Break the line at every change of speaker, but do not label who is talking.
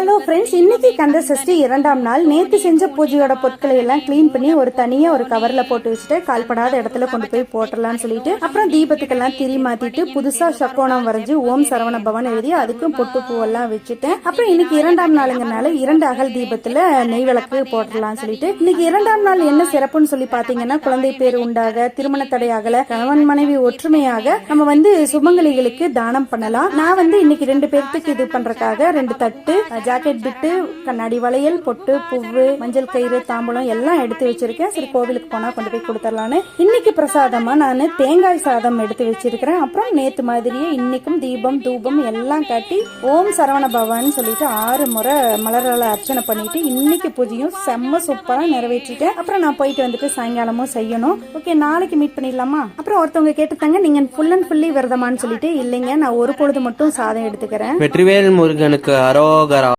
Hello friends இன்னைக்கு கந்த சஷ்டி இரண்டாம் நாள். நேத்து செஞ்ச பூஜையோட பொருட்களை எல்லாம் க்ளீன் பண்ணி ஒரு தனியா ஒரு கவர்ல போட்டு வச்சுட்டு கால்படாத இடத்துல கொண்டு போய் போட்டுடலாம்னு சொல்லிட்டு அப்புறம் தீபத்துக்கெல்லாம் திரி மாத்திட்டு புதுசா சக்கோணம் வரைஞ்சு ஓம் சரவண பவன் எழுதி அதுக்கும் பொட்டு பூவெல்லாம் வச்சுட்டேன். அப்புறம் இன்னைக்கு இரண்டாம் நாளுங்கனால இரண்டு அகல் தீபத்துல நெய் விளக்கு போட்டுடலாம்னு சொல்லிட்டு இன்னைக்கு இரண்டாம் நாள் என்ன சிறப்புன்னு சொல்லி பாத்தீங்கன்னா குழந்தை பேர் உண்டாக திருமண அகல கணவன் மனைவி ஒற்றுமையாக நம்ம வந்து சுமங்கலிகளுக்கு தானம் பண்ணலாம். நான் வந்து இன்னைக்கு ரெண்டு பேர்த்துக்கு இது பண்றதுக்காக ரெண்டு தட்டு ஜாக்கெட் பிட்டு கண்ணாடி வளையல் பொட்டு புவ்வு மஞ்சள் கயிறு தாம்பூலம் எல்லாம் எடுத்து வச்சிருக்கேன். சரி கோவிலுக்கு போனா கொண்டு போய் கொடுத்துடலான்னு. இன்னைக்கு பிரசாதமா நான் தேங்காய் சாதம் எடுத்து வச்சிருக்கிறேன். அப்புறம் நேத்து மாதிரியே இன்னைக்கும் தீபம் தூபம் எல்லாம் காட்டி ஓம் சரவண பவான்னு சொல்லிட்டு ஆறு முறை மலரால அர்ச்சனை பண்ணிட்டு இன்னைக்கு பூஜையும் செம்ம சூப்பரா நிறைவேற்றிட்டேன். அப்புறம் நான் போயிட்டு வந்துட்டு சாயங்காலமும் செய்யணும். ஓகே நாளைக்கு மீட் பண்ணிடலாமா? அப்புறம் ஒருத்தவங்க கேட்டுத்தாங்க நீங்க ஃபுல் அண்ட் ஃபுல்லி விரதமான்னு சொல்லிட்டு இல்லைங்க நான் ஒரு பொழுது மட்டும் சாதம் எடுத்துக்கிறேன்.
வெற்றிவேல் முருகனுக்கு அரோகரா